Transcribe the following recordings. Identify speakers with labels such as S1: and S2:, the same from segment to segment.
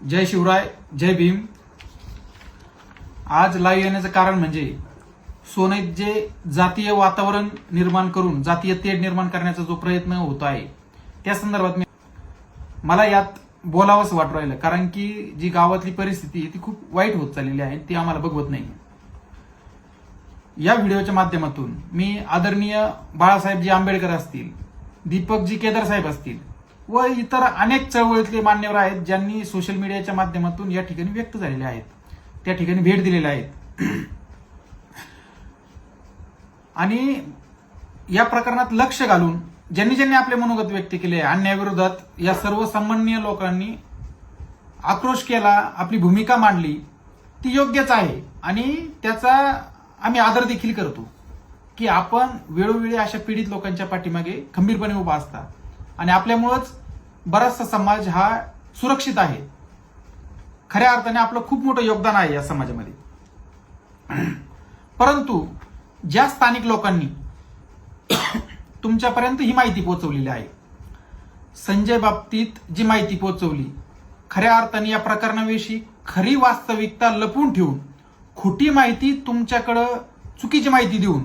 S1: जय शिवराय जय भीम. आज लाईव्ह येण्याचं कारण म्हणजे सोनेत जे जातीय वातावरण निर्माण करून जातीय तेढ निर्माण करण्याचा जो प्रयत्न होतो आहे त्या संदर्भात मी मला यात बोलावंच वाटू राहिलं कारण की जी गावातली परिस्थिती ती खूप वाईट होत चाललेली आहे ती आम्हाला बघवत नाही. या व्हिडिओच्या माध्यमातून मी आदरणीय बाळासाहेबजी आंबेडकर असतील दीपकजी केदार साहेब असतील व इतर अनेक चळवळीतले मान्यवर आहेत ज्यांनी सोशल मीडियाच्या माध्यमातून या ठिकाणी व्यक्त झालेले आहेत. त्या ठिकाणी भेट दिलेल्या आहेत. आणि या प्रकरणात लक्ष घालून ज्यांनी ज्यांनी आपले मनोगत व्यक्त केले अन्यायाविरोधात या सर्व लोकांनी आक्रोश केला आपली भूमिका मांडली ती योग्यच आहे. आणि त्याचा आम्ही आदर देखील करतो की आपण वेळोवेळी अशा पीडित लोकांच्या पाठीमागे खंबीरपणे उभा असता. आणि आपल्यामुळंच बराचसा समाज हा सुरक्षित आहे. खऱ्या अर्थाने आपलं खूप मोठं योगदान आहे या समाजामध्ये. परंतु ज्या स्थानिक लोकांनी तुमच्यापर्यंत ही माहिती पोहोचवलेली आहे संजय बाबतीत जी माहिती पोहोचवली खऱ्या अर्थाने या प्रकरणाविषयी खरी वास्तविकता लपवून ठेवून खोटी माहिती तुमच्याकडं चुकीची माहिती देऊन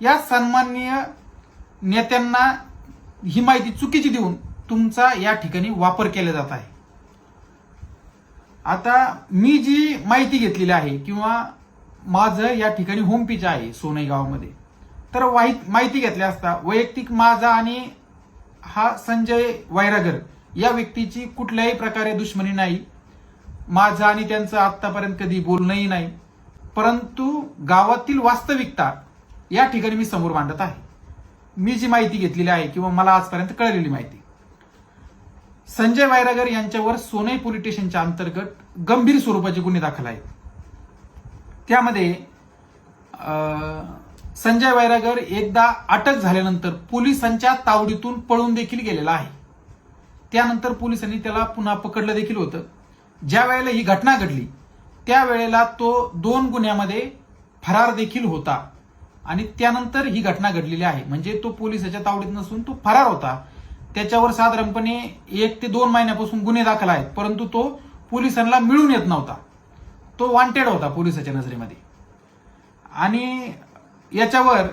S1: या सन्माननीय नेत्यांना ही माहिती चुकीची देऊन तुमचा या ठिकाणी वापर केला जात आहे. आता मी जी माहिती घेतलेली आहे किंवा माझं या ठिकाणी होम आहे सोनई गावामध्ये तर माहिती घेतल्या असता वैयक्तिक माझा आणि हा संजय वैरागर या व्यक्तीची कुठल्याही प्रकारे दुश्मनी नाही. माझं आणि त्यांचं आतापर्यंत कधी बोलणंही नाही. परंतु गावातील वास्तविकता या ठिकाणी मी समोर मांडत आहे. मी जी माहिती घेतलेली आहे किंवा मला आजपर्यंत कळलेली माहिती. संजय वायरागर यांच्यावर सोनई पोलीस स्टेशनच्या अंतर्गत गंभीर स्वरूपाचे गुन्हे दाखल आहेत. त्यामध्ये संजय वैरागर एकदा अटक झाल्यानंतर पोलिसांच्या तावडीतून पळून देखील गेलेला आहे. त्यानंतर पोलिसांनी त्याला पुन्हा पकडलं देखील होतं. ज्या वेळेला ही घटना घडली त्यावेळेला तो दोन गुन्ह्यामध्ये फरार देखील होता. आणि त्यानंतर ही घटना घडलेली आहे. म्हणजे तो पोलिसाच्या तावडीत नसून तो फरार होता. त्याच्यावर साधारणपणे एक ते दोन महिन्यापासून गुन्हे दाखल आहेत. परंतु तो पोलिसांना मिळून येत नव्हता. तो वॉन्टेड होता पोलिसाच्या नजरेमध्ये. आणि याच्यावर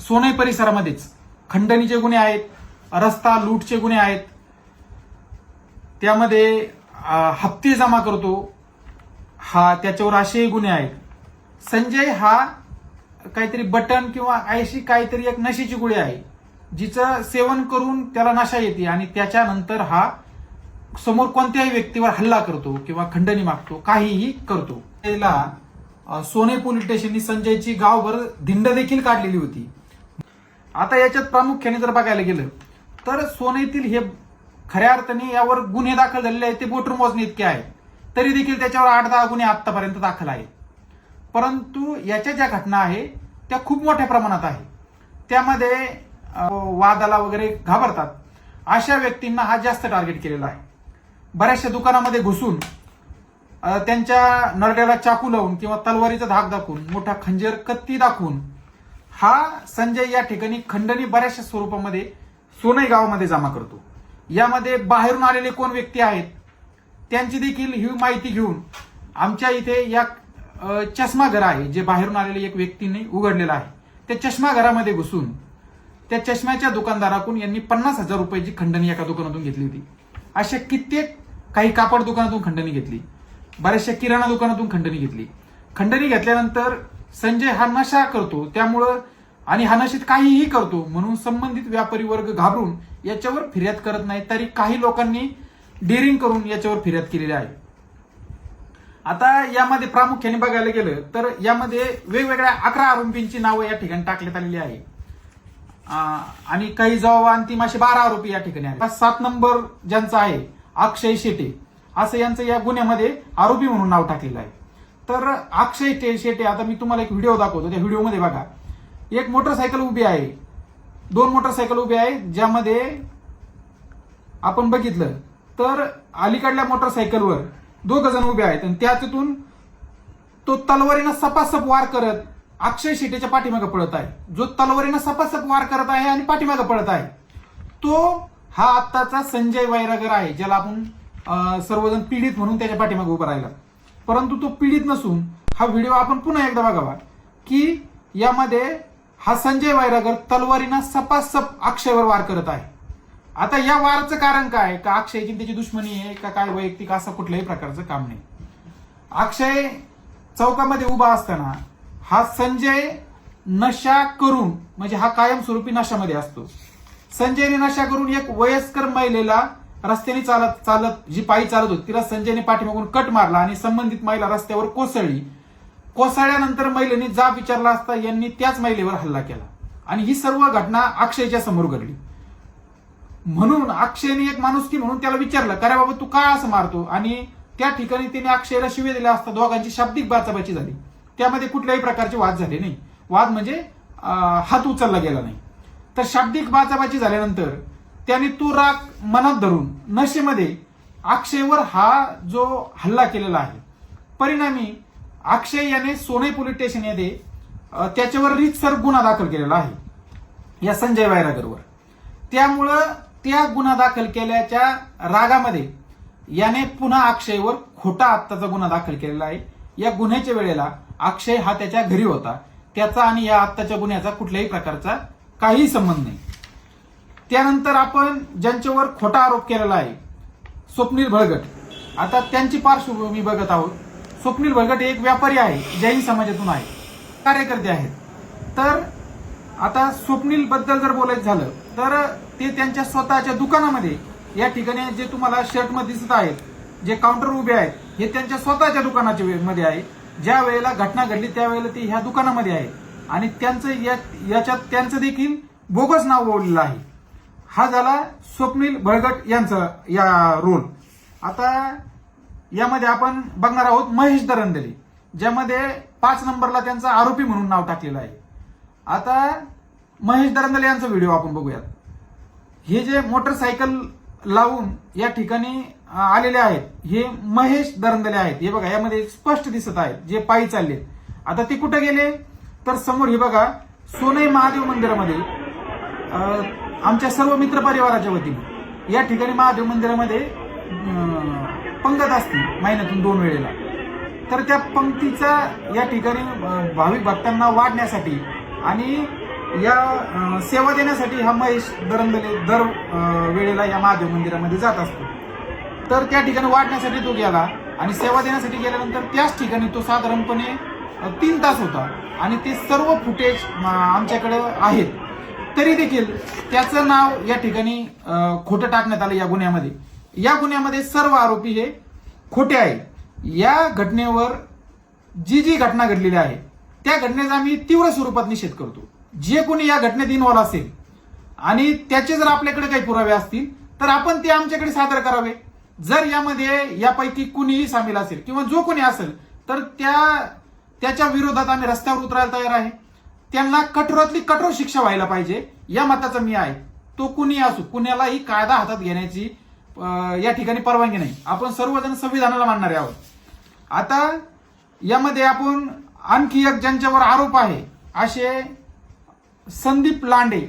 S1: सोनई परिसरामध्येच खंडणीचे गुन्हे आहेत रस्ता लूटचे गुन्हे आहेत. त्यामध्ये हप्ते जमा करतो. हा त्याच्यावर असेही गुन्हे आहेत. संजय हा काहीतरी बटन किंवा आयशी काहीतरी एक नशेची गोळी आहे जिचं सेवन करून त्याला नशा येते आणि त्याच्यानंतर हा समोर कोणत्याही व्यक्तीवर हल्ला करतो किंवा खंडणी मागतो काहीही करतो. त्याला सोने पोलीस स्टेशननी संजयची गावभर धिंड देखील काढलेली होती. आता याच्यात प्रामुख्याने जर बघायला गेलं तर सोनेतील हे खऱ्या अर्थाने यावर गुन्हे दाखल झालेले आहेत ते बोटर मोजणे इतके आहेत. तरी देखील त्याच्यावर आठ दहा गुन्हे आतापर्यंत दाखल आहेत. परंतु याच्या ज्या घटना आहे त्या खूप मोठ्या प्रमाणात आहे. त्यामध्ये वादाला वगैरे घाबरतात. अशा व्यक्तींना हा जास्त टार्गेट केलेला आहे. बऱ्याचशा दुकानामध्ये घुसून त्यांच्या नरड्याला चाकू लावून किंवा तलवारीचा धाक दाखवून मोठा खंजर कत्ती दाखवून हा संजय या ठिकाणी खंडणी बऱ्याचशा स्वरूपामध्ये सोनई गावामध्ये जमा करतो. यामध्ये बाहेरून आलेले कोण व्यक्ती आहेत त्यांची देखील ही माहिती घेऊन आमच्या इथे या चष्माघर चष्मा घर आहे जे बाहेरून आलेले एक व्यक्तीने उघडलेलं आहे. त्या चष्मा घरामध्ये घुसून त्या चष्म्याच्या दुकानदाराकडून यांनी पन्नास हजार रुपयाची खंडणी एका दुकानातून घेतली होती. अशा कित्येक काही कापड दुकानातून खंडणी घेतली. बऱ्याचशा किराणा दुकानातून खंडणी घेतली. खंडणी घेतल्यानंतर संजय हा नशा करतो त्यामुळं आणि हा नशेत काहीही करतो म्हणून संबंधित व्यापारी वर्ग घाबरून याच्यावर फिर्याद करत नाही तरी काही लोकांनी डेअरिंग करून याच्यावर फिर्याद केलेली आहे. आता यामध्ये प्रामुख्याने बघायला गेलं तर यामध्ये वेगवेगळ्या अकरा आरोपींची नावं या ठिकाणी टाकण्यात आलेली आहे. आणि काही जबाब अंतिम असे बारा आरोपी या ठिकाणी आहेत. सात नंबर ज्यांचा आहे अक्षय शेटे. असं यांचं या गुन्ह्यामध्ये आरोपी म्हणून नाव टाकलेलं आहे. तर अक्षय शेटे आता मी तुम्हाला एक व्हिडिओ दाखवतो त्या व्हिडिओमध्ये बघा. एक मोटरसायकल उभी आहे. दोन मोटरसायकल उभी आहे ज्यामध्ये आपण बघितलं तर अलीकडल्या मोटरसायकलवर दोघ जण उभे आहेत. आणि त्यातून तो तलवारीनं सपासप वार करत अक्षय शेटेच्या पाठीमागे पळत आहे. जो तलवारीनं सपासप वार करत आहे आणि पाठीमागे पळत आहे. तो हा आत्ताचा संजय वैरागर आहे ज्याला आपण सर्वजण पीडित म्हणून त्याच्या पाठीमागे उभा राहिला. परंतु तो पीडित नसून हा व्हिडिओ आपण पुन्हा एकदा बघावा की यामध्ये हा संजय वैरागर तलवारीनं सपासप अक्षयवर वार करत आहे. आता या वारचं कारण काय? का अक्षयची त्याची दुश्मनी आहे? का काय वैयक्तिक असं कुठल्याही प्रकारचं काम नाही? अक्षय चौकामध्ये उभा असताना हा संजय नशा करून म्हणजे हा कायमस्वरूपी नशामध्ये असतो. संजयने नशा करून एक वयस्कर महिलेला रस्त्याने चालत चालत जी पायी चालत होती तिला संजयने पाठीमागून कट मारला आणि संबंधित महिला रस्त्यावर कोसळली. कोसळल्यानंतर महिलेने जाब विचारला असता यांनी त्याच महिलेवर हल्ला केला. आणि ही सर्व घटना अक्षयच्या समोर घडली. म्हणून अक्षयने एक माणुसकी म्हणून त्याला विचारलं का रे बाबा तू काय असं मारतो? आणि त्या ठिकाणी त्याने अक्षयला शिवे दिल्या असता दोघांची शाब्दिक बाचाबाची झाली. त्यामध्ये कुठल्याही प्रकारचे वाद झाले नाही. वाद म्हणजे हात उचलला गेला नाही. तर शाब्दिक बाचाबाची झाल्यानंतर त्याने तो राग मनात धरून नशेमध्ये अक्षयवर हा जो हल्ला केलेला आहे परिणामी अक्षय याने सोने पोलीस स्टेशन येथे त्याच्यावर रितसर गुन्हा दाखल केलेला आहे या संजय वायरागरवर. त्यामुळं त्या गुन्हा दाखल केल्याच्या रागामध्ये याने पुन्हा अक्षयवर खोटा आत्ताचा गुन्हा दाखल केलेला आहे. या गुन्ह्याच्या वेळेला अक्षय हा त्याच्या घरी होता. त्याचा आणि या आत्ताच्या गुन्ह्याचा कुठल्याही प्रकारचा काही संबंध नाही. त्यानंतर आपण ज्यांच्यावर खोटा आरोप केलेला आहे स्वप्नील भळगट. आता त्यांची पार्श्वभूमी बघत आहोत. स्वप्नील भळगट एक व्यापारी आहे जैन समाजातून आहे कार्यकर्ते आहेत. तर आता स्वप्नील बद्दल जर बोलायचं झालं तर ते त्यांच्या स्वतःच्या दुकानामध्ये या ठिकाणी जे तुम्हाला शर्टमध्ये दिसत आहेत जे काउंटर उभे आहेत हे त्यांच्या स्वतःच्या दुकानाच्या मध्ये आहे. ज्या वेळेला घटना घडली त्यावेळेला ते ह्या दुकानामध्ये आहे. आणि त्यांचं या- याच्यात त्यांचं देखील बोगस नाव ओढलेलं आहे. हा झाला स्वप्नील भळगट यांचा या रोल आता यामध्ये आपण बघणार आहोत महेश दरंदली ज्यामध्ये पाच नंबरला त्यांचा आरोपी म्हणून नाव टाकलेलं आहे. आता महेश दरंदले यांचा व्हिडिओ आपण बघूयात. हे जे मोटरसायकल लावून या ठिकाणी आलेले आहेत हे महेश दरंदले आहेत. हे बघा यामध्ये स्पष्ट दिसत आहेत जे पायी चालले. आता ते कुठे गेले? तर समोर हे बघा सोनई महादेव मंदिरामध्ये आमच्या सर्व मित्र परिवाराच्या वतीने या ठिकाणी महादेव मंदिरामध्ये पंगत असते महिन्यातून दोन वेळेला. तर त्या पंक्तीचा या ठिकाणी भाविक भक्तांना वाढण्यासाठी आणि या सेवा देण्यासाठी हा महेश दरंदले दर वेळेला या महादेव मंदिरामध्ये जात असतो. तर त्या ठिकाणी वाढण्यासाठी तो गेला आणि सेवा देण्यासाठी गेल्यानंतर त्याच ठिकाणी तो साधारणपणे तीन तास होता आणि ते सर्व फुटेज आमच्याकडे आहेत. तरी देखील त्याचं नाव या ठिकाणी खोटं टाकण्यात आलं या गुन्ह्यामध्ये. या गुन्ह्यामध्ये सर्व आरोपी हे खोटे आहे या घटनेवर जी जी घटना घडलेली आहे त्या घटनेचा आम्ही तीव्र स्वरूपात निषेध करतो. जे कोणी या घटनेत इन्व्हॉल्व असेल आणि त्याचे जर आपल्याकडे काही पुरावे असतील तर आपण ते आमच्याकडे सादर करावे. जर यामध्ये यापैकी कुणीही सामील असेल किंवा जो कोणी असेल तर त्या त्याच्या विरोधात आम्ही रस्त्यावर उतरायला तयार आहे. त्यांना कठोरातली कठोर शिक्षा व्हायला पाहिजे या मताचा मी आहे. तो कुणी असो कुणालाही कायदा हातात घेण्याची या ठिकाणी परवानगी नाही. आपण सर्वजण संविधानाला मानणारे आहोत. आता यामध्ये आपण आणखी एक ज्यांच्यावर आरोप आहे असे संदीप लांडे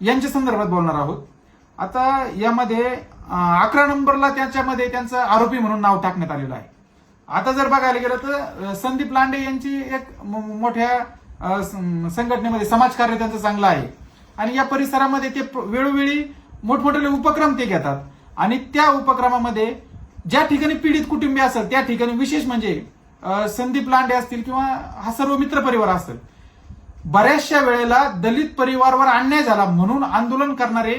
S1: यांच्या संदर्भात बोलणार आहोत. आता यामध्ये अकरा नंबरला त्याच्यामध्ये त्यांचं आरोपी म्हणून नाव टाकण्यात आलेलं आहे. आता जर बघायला गेलं तर संदीप लांडे यांची एक मोठ्या सं- संघटनेमध्ये समाजकार्य त्यांचं चांगलं आहे. आणि या परिसरामध्ये ते वेळोवेळी मोठमोठे उपक्रम ते घेतात. आणि त्या उपक्रमामध्ये ज्या ठिकाणी पीडित कुटुंबीय असेल त्या ठिकाणी विशेष म्हणजे संदीप लांडे असतील किंवा हा सर्व मित्र परिवार बऱ्याचशा वेळेला दलित परिवारवर अन्याय झाला म्हणून आंदोलन करणारे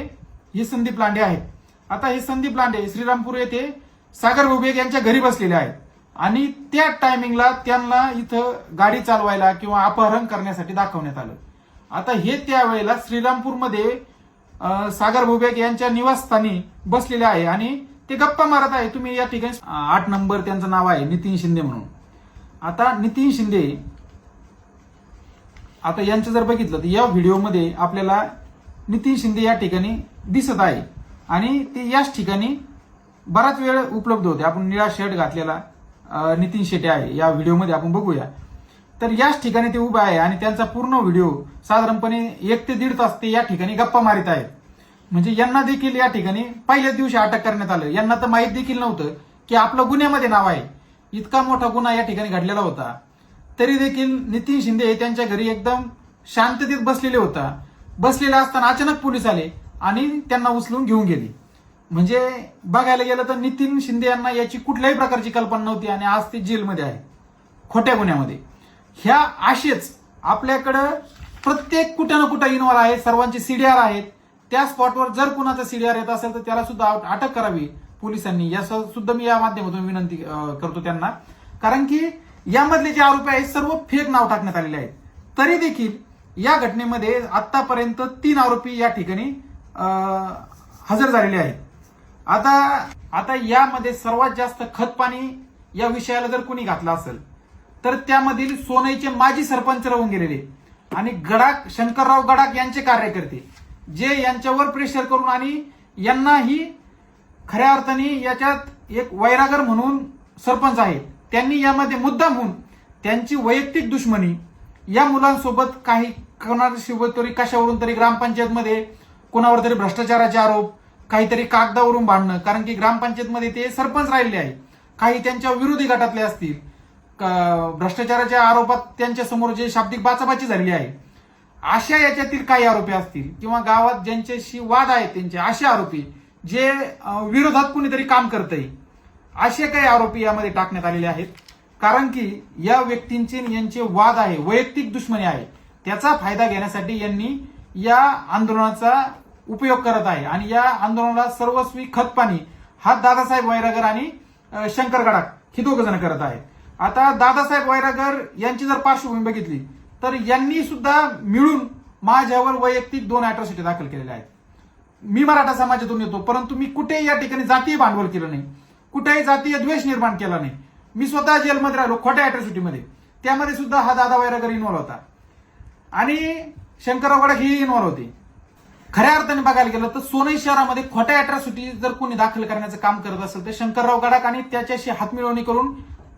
S1: हे संदीप लांडे आहेत. आता हे संदीप लांडे श्रीरामपूर येथे सागर भुबेग यांच्या घरी बसलेले आहेत. आणि त्या टायमिंगला त्यांना इथं गाडी चालवायला किंवा अपहरण करण्यासाठी दाखवण्यात आलं. आता हे त्यावेळेला श्रीरामपूरमध्ये सागर भुबेग यांच्या निवासस्थानी बसलेले आहे आणि ते गप्पा मारत आहे. तुम्ही या ठिकाणी आठ नंबर त्यांचं नाव आहे नितीन शिंदे म्हणून. आता नितीन शिंदे आता यांचं जर बघितलं तर या व्हिडिओमध्ये आपल्याला नितीन शिंदे या ठिकाणी दिसत आहे. आणि ते याच ठिकाणी बराच वेळ उपलब्ध होते. आपण निळा शर्ट घातलेला नितीन शेटे आहे. या व्हिडिओमध्ये आपण बघूया. तर याच ठिकाणी ते उभे आहे आणि त्यांचा पूर्ण व्हिडिओ साधारणपणे एक ते दीड तास ते या ठिकाणी गप्पा मारित आहेत. म्हणजे यांना देखील या ठिकाणी पहिल्याच दिवशी अटक करण्यात आलं. यांना तर माहीत देखील नव्हतं की आपलं गुन्ह्यामध्ये नाव आहे. इतका मोठा गुन्हा या ठिकाणी घडलेला होता. तरी देखील नितीन शिंदे हे त्यांच्या घरी एकदम शांततेत बसलेले होता. बसलेला असताना अचानक पोलीस आले आणि त्यांना उचलून घेऊन गेले. म्हणजे बघायला गेलं तर नितीन शिंदे यांना याची कुठल्याही प्रकारची कल्पना नव्हती आणि आज ते जेलमध्ये आहे. खोट्या गुन्ह्यामध्ये. ह्या आशेच आपल्याकडं प्रत्येक कुठं ना कुठं इन्व्हॉल्व आहे सर्वांचे सीडीआर आहेत. त्या स्पॉटवर जर कुणाचा सीडीआर येत असेल तर त्याला सुद्धा अटक करावी. पोलिसांनी. या सुद्धा मी या माध्यमातून विनंती करतो त्यांना. कारण की यामधले जे आरोपी आहेत सर्व फेक नाव टाकण्यात आलेले आहेत. तरी देखील या घटनेमध्ये आतापर्यंत तीन आरोपी या ठिकाणी हजर झालेले आहेत. आता आता यामध्ये सर्वात जास्त खतपाणी या विषयाला जर कोणी घातलं असेल तर त्यामधील सोनईचे माजी सरपंच राहून गेलेले आणि गडाक शंकरराव गडाक यांचे कार्यकर्ते जे यांच्यावर प्रेशर करून आणि यांनाही खऱ्या अर्थाने याच्यात एक वैरागर म्हणून सरपंच आहेत. त्यांनी यामध्ये मुद्दाम होऊन त्यांची वैयक्तिक दुश्मनी या मुलांसोबत काही कोणासोबत तरी कशावरून तरी ग्रामपंचायतमध्ये कोणावर तरी भ्रष्टाचाराचे आरोप काहीतरी कागदावरून भांडणं कारण की ग्रामपंचायतमध्ये ते सरपंच राहिले आहे काही त्यांच्या विरोधी गटातले असतील. क- भ्रष्टाचाराच्या आरोपात त्यांच्यासमोर जे शाब्दिक बाचाबाची झालेली आहे अशा याच्यातील काही आरोपी असतील किंवा गावात ज्यांच्याशी वाद आहेत त्यांचे असे आरोपी जे विरोधात कुणीतरी काम करतंय असे काही आरोपी यामध्ये टाकण्यात आलेले आहेत. कारण की या व्यक्तींचे यांचे वाद आहे वैयक्तिक दुश्मनी आहे. त्याचा फायदा घेण्यासाठी यांनी या आंदोलनाचा उपयोग करत आहे. आणि या आंदोलनाला सर्वस्वी खतपाणी हा दादासाहेब वैरागर आणि शंकर गडाख ही दोघ जण करत आहेत. आता दादासाहेब वैरागर यांची जर पार्श्वभूमी बघितली तर यांनी सुद्धा मिळून माझ्यावर वैयक्तिक दोन अॅट्रॉसिटी दाखल केलेल्या आहेत. मी मराठा समाजातून येतो परंतु मी कुठेही या ठिकाणी जातीय भांडवल केलं नाही. कुठेही जातीय द्वेष निर्माण केला नाही. मी स्वतः जेलमध्ये राहिलो खोट्या अॅट्रॉसिटीमध्ये त्यामध्ये सुद्धा हा दादा वैरागर इन्व्हॉल्व होता. आणि शंकरराव गडाख ही इन्व्हॉल्व होती. खऱ्या अर्थाने बघायला गेलं तर सोनई शहरामध्ये खोट्या अॅट्रॉसिटी जर कोणी दाखल करण्याचं काम करत असेल तर शंकरराव गडाख आणि त्याच्याशी हातमिळवणी करून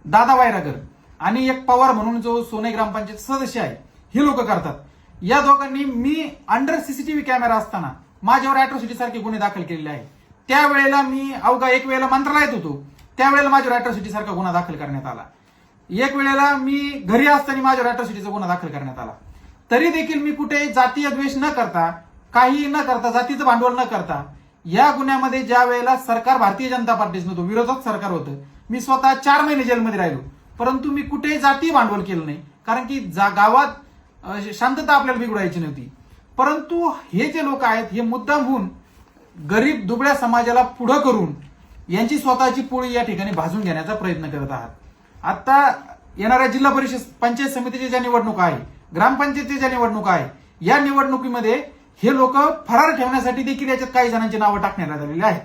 S1: दादा वायरागर आणि एक पवार म्हणून जो सोनई ग्रामपंचायत सदस्य आहे हे लोक करतात. या दोघांनी मी अंडर सीसीटीव्ही कॅमेरा असताना माझ्यावर अॅट्रॉसिटी सारखे गुन्हे दाखल केलेले आहेत. त्यावेळेला मी अवघा एक वेळेला मंत्रालयात होतो. त्यावेळेला माझ्यावर अॅट्रॉसिटी सारखा गुन्हा दाखल करण्यात आला. एक वेळेला मी घरी असताना माझ्यावर अॅट्रॉसिटीचा गुन्हा दाखल करण्यात आला. तरी देखील मी कुठे जातीय द्वेष न करता काही न करता जातीचं भांडवल न करता या गुन्ह्यामध्ये ज्या वेळेला सरकार भारतीय जनता पार्टीचं नव्हतं विरोधात सरकार होतं मी स्वतः चार महिने जेलमध्ये राहिलो. परंतु मी कुठेही जातीय भांडवल केलं नाही कारण की जा- गावात शांतता आपल्याला बिघडायची नव्हती. परंतु हे जे लोक आहेत हे मुद्दाम होऊन गरीब दुबळ्या समाजाला पुढं करून यांची स्वतःची पोळी या ठिकाणी भाजून घेण्याचा प्रयत्न करत आहात. आता येणाऱ्या जिल्हा परिषद पंचायत समितीच्या ज्या निवडणुका आहे ग्रामपंचायतीच्या ज्या निवडणुका आहे या निवडणुकीमध्ये हे लोक फरार ठेवण्यासाठी देखील याच्यात काही जणांची नावं टाकण्यात आलेली आहेत.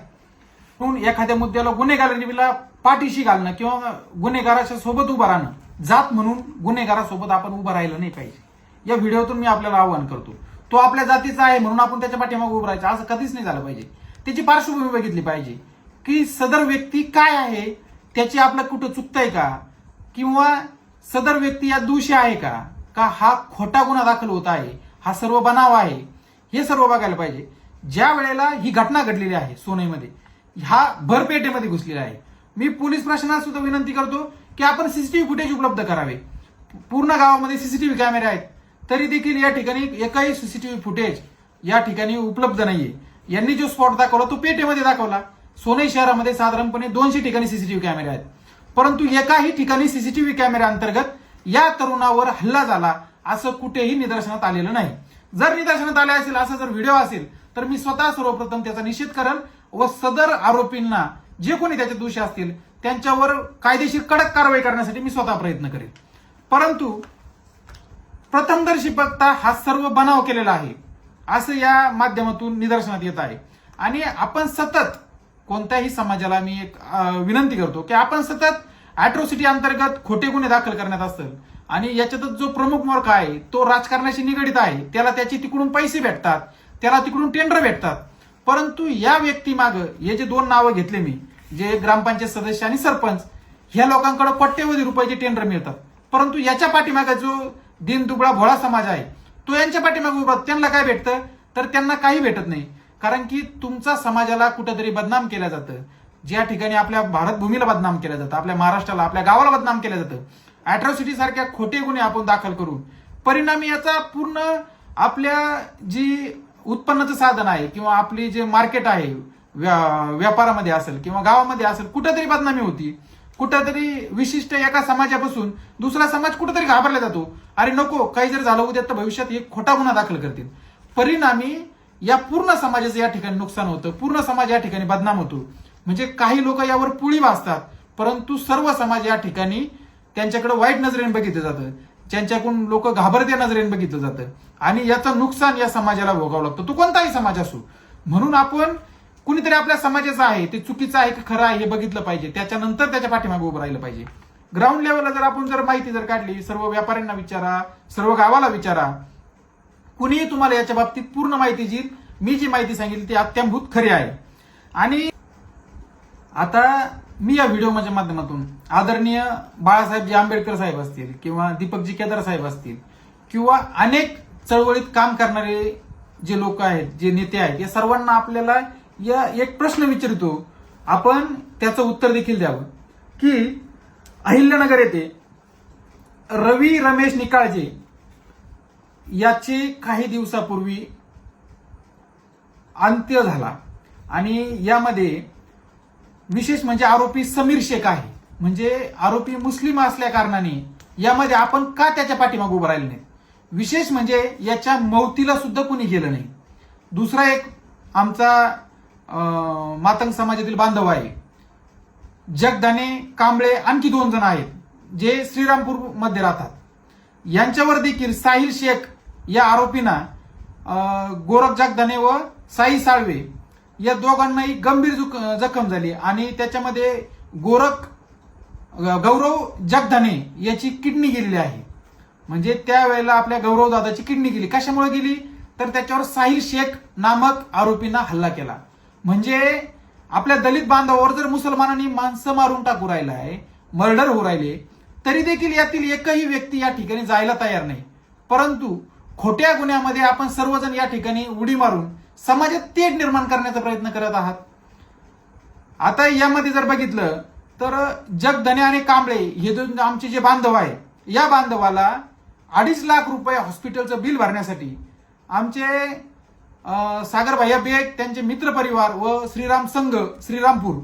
S1: म्हणून एखाद्या मुद्द्याला गुन्हेगारांना पाठीशी घालणं किंवा गुन्हेगाराच्या सोबत उभं राहणं जात म्हणून गुन्हेगारासोबत आपण उभं राहिलं नाही पाहिजे. या व्हिडिओतून मी आपल्याला आवाहन करतो. तो आपल्या जातीचा आहे म्हणून आपण त्याच्या पाठीमागे उभं राहायचं. असं कधीच नाही झालं पाहिजे. त्याची पार्श्वभूमी बघितली पाहिजे. की सदर व्यक्ती काय आहे त्याची आपलं कुठं चुकतंय का? किंवा सदर व्यक्ती या दोषी आहे का? का हा खोटा गुन्हा दाखल होत आहे? हा सर्व बनाव आहे? हे सर्व बघायला पाहिजे. ज्या वेळेला ही घटना घडलेली आहे सोनईमध्ये हा भरपेटेमध्ये घुसलेला आहे. मी पोलीस प्रशासनाला सुद्धा विनंती करतो की आपण सीसीटीव्ही फुटेज उपलब्ध करावे. पूर्ण गावामध्ये सीसीटीव्ही कॅमेरे आहेत. तरी देखील या ठिकाणी एकाही सीसीटीव्ही फुटेज या ठिकाणी उपलब्ध नाहीये. यांनी जो स्पॉट दाखवला तो पेटेमध्ये दाखवला. सोने शहरामध्ये साधारणपणे दोनशे ठिकाणी सीसीटीव्ही कॅमेरे आहेत. परंतु एकाही ठिकाणी सीसीटीव्ही कॅमेऱ्या अंतर्गत या तरुणावर हल्ला झाला असं कुठेही निदर्शनात आलेलं नाही. जर निदर्शनात आले असेल असा जर व्हिडिओ असेल तर मी स्वतः सर्वप्रथम त्याचा निषेध करेन व सदर आरोपींना जे कोणी त्याचे दोषी असतील त्यांच्यावर कायदेशीर कडक कारवाई करण्यासाठी मी स्वतः प्रयत्न करेन परंतु प्रथमदर्शी बघता हा सर्व बनाव केलेला आहे. असं या माध्यमातून निदर्शनात येत आहे. आणि आपण सतत कोणत्याही समाजाला मी एक विनंती करतो की आपण सतत अॅट्रॉसिटी अंतर्गत खोटे गुन्हे दाखल करण्यात असतील आणि याच्यातच जो प्रमुख मार्ग आहे तो राजकारणाशी निगडित आहे त्याला त्याची तिकडून पैसे भेटतात त्याला तिकडून टेंडर भेटतात. परंतु या व्यक्तीमाग हे जे दोन नावं घेतले मी जे ग्रामपंचायत सदस्य आणि सरपंच ह्या लोकांकडे कोट्यवधी रुपयाचे टेंडर मिळतात. परंतु याच्या पाठीमागे जो दिन दुबळा भोळा समाज आहे. तो यांच्या पाठीमागे उभा त्यांना काय भेटतं? तर त्यांना काही भेटत नाही. कारण की तुमचा समाजाला कुठेतरी बदनाम केलं जातं. ज्या ठिकाणी आपल्या भारत भूमीला बदनाम केलं जातं आपल्या महाराष्ट्राला आपल्या गावाला बदनाम केलं जातं. अॅट्रॉसिटी सारख्या खोटे गुन्हे आपण दाखल करू परिणामी याचा पूर्ण आपल्या जी उत्पन्नाचं साधन आहे किंवा आपली जे मार्केट आहे व्या- व्यापारामध्ये असेल किंवा गावामध्ये असेल कुठेतरी बदनामी होती. कुठंतरी विशिष्ट एका समाजापासून दुसरा समाज कुठंतरी घाबरला जातो. अरे नको काही जर झालं उद्या तर भविष्यात एक खोटा गुन्हा दाखल करतील. परिणामी या पूर्ण समाजाचं या ठिकाणी नुकसान होतं. पूर्ण समाज या ठिकाणी बदनाम होतो. म्हणजे काही लोक यावर पुळी वाचतात परंतु सर्व समाज या ठिकाणी त्यांच्याकडे वाईट नजरेने बघितलं जातं. ज्यांच्याकडून लोक घाबरत्या नजरेने बघितलं जातं. आणि याचं नुकसान या समाजाला भोगावं लागतं. तो कोणताही समाज असो. म्हणून आपण कुणीतरी आपल्या समाजाचं आहे ते चुकीचं आहे की खरं आहे हे बघितलं पाहिजे. त्याच्यानंतर त्याच्या पाठीमागे उभं राहिलं पाहिजे. ग्राउंड लेवलला जर आपण जर माहिती जर काढली सर्व व्यापाऱ्यांना विचारा सर्व गावाला विचारा कुणीही तुम्हाला याच्या बाबतीत पूर्ण माहिती देईल. मी जी माहिती सांगितली ती अत्यंभूत खरी आहे. आणि आता मी या व्हिडिओच्या माध्यमातून आदरणीय बाळासाहेबजी आंबेडकर साहेब असतील किंवा दीपकजी केदार साहेब असतील किंवा अनेक चळवळीत काम करणारे जे लोक आहेत जे नेते आहेत या सर्वांना आपल्याला या एक प्रश्न विचारतो. आपण त्याचं उत्तर देखील द्यावं. की अहिल्यानगर येथे रवी रमेश निकाळजे याचे काही दिवसापूर्वी अंत्य झाला. आणि यामध्ये विशेष म्हणजे आरोपी समीर शेख आहे. म्हणजे आरोपी मुस्लिम असल्या कारणाने यामध्ये आपण का त्याच्या पाठीमागे उभं राहिले नाही? विशेष म्हणजे याच्या मौतीला सुद्धा कुणी गेलं नाही. दुसरा एक आमचा मातंग समाजातील बांधव आहे. जगदाने कांबळे आणखी दोन जण आहेत जे श्रीरामपूरमध्ये राहतात. यांच्यावर देखील साहिल शेख या आरोपींना गोरख जगदाने व साई साळवे या दोघांनाही गंभीर जुक- जखम झाली आणि त्याच्यामध्ये गोरख गौरव जगदाने याची किडनी गेलेली आहे. म्हणजे त्यावेळेला आपल्या गौरव दादाची किडनी गेली. कशामुळे गेली? तर त्याच्यावर साहिल शेख नामक आरोपींना हल्ला केला. म्हणजे आपल्या दलित बांधवावर जर मुसलमानांनी माणसं मारून टाकू राहिला आहे मर्डर होऊ राहिले तरी देखील यातील एकही व्यक्ती या ठिकाणी जायला तयार नाही. परंतु खोट्या गुन्ह्यामध्ये आपण सर्वजण या ठिकाणी उडी मारून समाजात तेढ निर्माण करण्याचा प्रयत्न करत आहात. आता यामध्ये जर बघितलं तर जगधने आणि कांबळे हे दोन आमचे जे बांधव आहे या बांधवाला अडीच लाख रुपये हॉस्पिटलचं बिल भरण्यासाठी आमचे सागर भैया बेग त्यांचे मित्रपरिवार व श्रीराम संघ श्रीरामपूर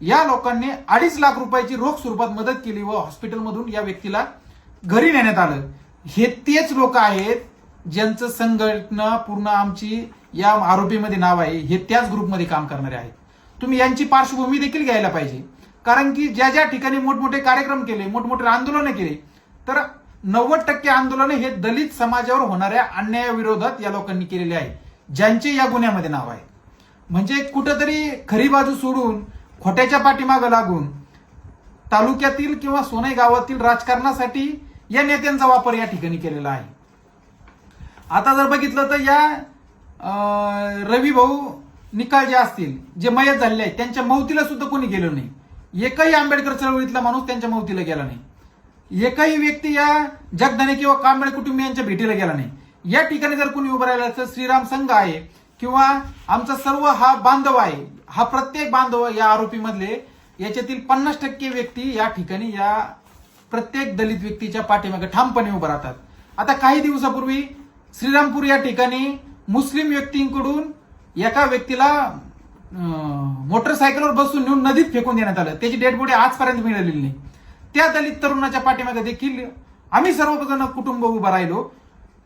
S1: या लोकांनी अडीच लाख रुपयाची रोख स्वरूपात मदत केली व हॉस्पिटलमधून या व्यक्तीला घरी नेण्यात आलं. हे तेच लोक आहेत ज्यांचं संघटना पूर्ण आमची या आरोपीमध्ये नाव आहे. हे त्याच ग्रुपमध्ये काम करणारे आहेत. तुम्ही यांची पार्श्वभूमी देखील घ्यायला पाहिजे. कारण की ज्या ज्या ठिकाणी मोठमोठे कार्यक्रम केले मोठमोठे आंदोलनं केले तर नव्वद टक्के आंदोलनं हे दलित समाजावर होणाऱ्या अन्यायाविरोधात या लोकांनी केलेले आहे ज्यांचे या गुन्ह्यामध्ये नाव आहे. म्हणजे कुठंतरी खरी बाजू सोडून खोट्याच्या पाठीमागं लागून तालुक्यातील किंवा सोनई गावातील राजकारणासाठी या नेत्यांचा वापर या ठिकाणी केलेला आहे. आता जर बघितलं तर या रवी भाऊ निकाल जे असतील जे मयत झालेले आहेत त्यांच्या मौतीला सुद्धा कोणी गेलं नाही. एकही आंबेडकर चळवळीतला माणूस त्यांच्या मौतीला गेला नाही. एकही व्यक्ती या जगदाने किंवा कांबळे कुटुंबियांच्या भेटीला गेला नाही. या ठिकाणी जर कोणी उभं राहिलं तर श्रीराम संघ आहे किंवा आमचा सर्व हा बांधव आहे हा प्रत्येक बांधव या आरोपीमधले याच्यातील पन्नास टक्के व्यक्ती या ठिकाणी या प्रत्येक दलित व्यक्तीच्या पाठीमागे ठामपणे उभं राहतात. आता काही दिवसापूर्वी श्रीरामपूर या ठिकाणी मुस्लिम व्यक्तींकडून एका व्यक्तीला मोटरसायकलवर बसून नेऊन नदीत फेकून देण्यात आलं. त्याची डेड बॉडी आजपर्यंत मिळालेली नाही. त्या दलित तरुणाच्या पाठीमागे देखील आम्ही सर्वजण कुटुंब उभं राहिलो.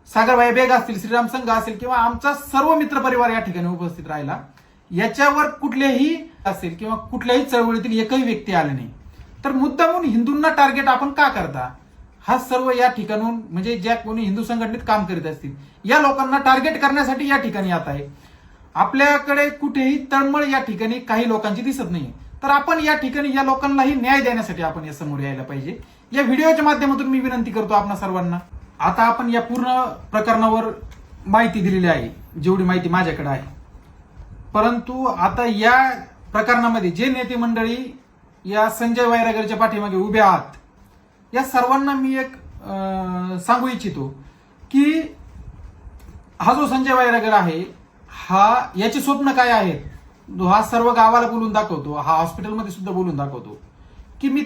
S1: सागरभाई बेग असतील श्रीराम संघ असेल किंवा आमचा सर्व मित्रपरिवार या ठिकाणी उपस्थित राहिला याच्यावर कुठलेही असेल किंवा कुठल्याही चळवळीतील एकही व्यक्ती आले नाही. तर मुद्दामून हिंदूंना टार्गेट आपण का करता? हा सर्व या ठिकाणून म्हणजे ज्या कोणी हिंदू संघटनेत काम करीत असतील या लोकांना टार्गेट करण्यासाठी या ठिकाणी येत आहे. आपल्याकडे कुठेही तळमळ या ठिकाणी काही लोकांची दिसत नाही तर आपण या ठिकाणी या लोकांनाही न्याय देण्यासाठी आपण या समोर यायला पाहिजे. या व्हिडिओच्या माध्यमातून मी विनंती करतो आपणा सर्वांना. आता आपण या पूर्ण प्रकरणावर माहिती दिलेली आहे जेवढी माहिती माझ्याकडे आहे. परंतु आता या प्रकरणामध्ये जे नेते मंडळी या संजय वायरागरच्या पाठीमागे उभे आहात या सर्वांना मी एक अं, सांगू इच्छितो की हा जो संजय वायरागर आहे हा याचे स्वप्न काय आहेत हा सर्व गावाला बोलून दाखवतो हा हॉस्पिटलमध्ये सुद्धा बोलून दाखवतो की मी